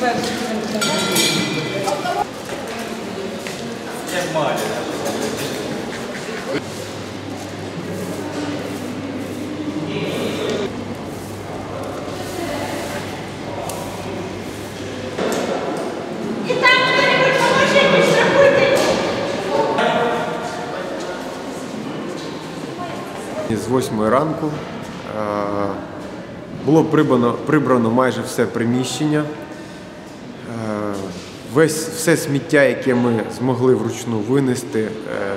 Так, хто-небудь. З 8 ранку е, було прибрано, прибрано майже все приміщення. Весь все сміття, яке ми змогли вручну винести е,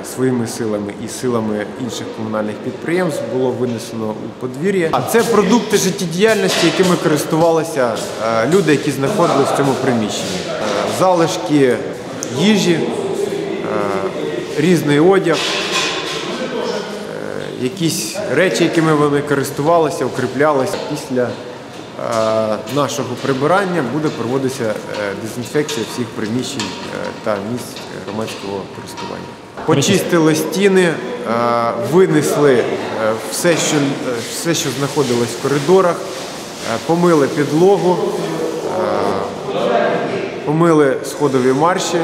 своїми силами і силами інших комунальних підприємств, було винесено у подвір'я. А це продукти життєдіяльності, якими користувалися е, люди, які знаходилися в цьому приміщенні. Е, Залишки їжі, різний одяг, якісь речі, якими вони користувалися, укріплялися. Після нашого прибирання буде проводитися е, дезінфекція всіх приміщень е, та місць громадського користування. Почистили стіни, е, винесли е, все, що, е, все, що знаходилось в коридорах, е, помили підлогу, е, помили сходові марші,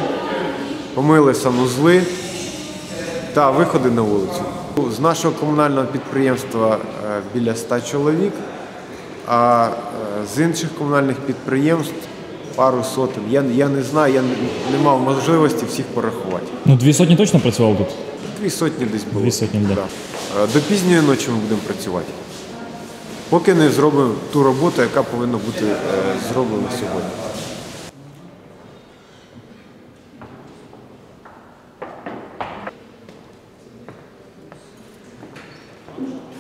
помили санузли та виходи на вулицю. З нашого комунального підприємства е, біля 100 чоловік, а е, з інших комунальних підприємств пару сотень. Я я не знаю, я не, мав можливості всіх порахувати. Ну, дві сотні точно працювало тут? Дві сотні десь було. Дві сотні. Да. Е, до пізньої ночі ми будемо працювати. Поки не зробимо ту роботу, яка повинна бути е, зроблена сьогодні. Thank you.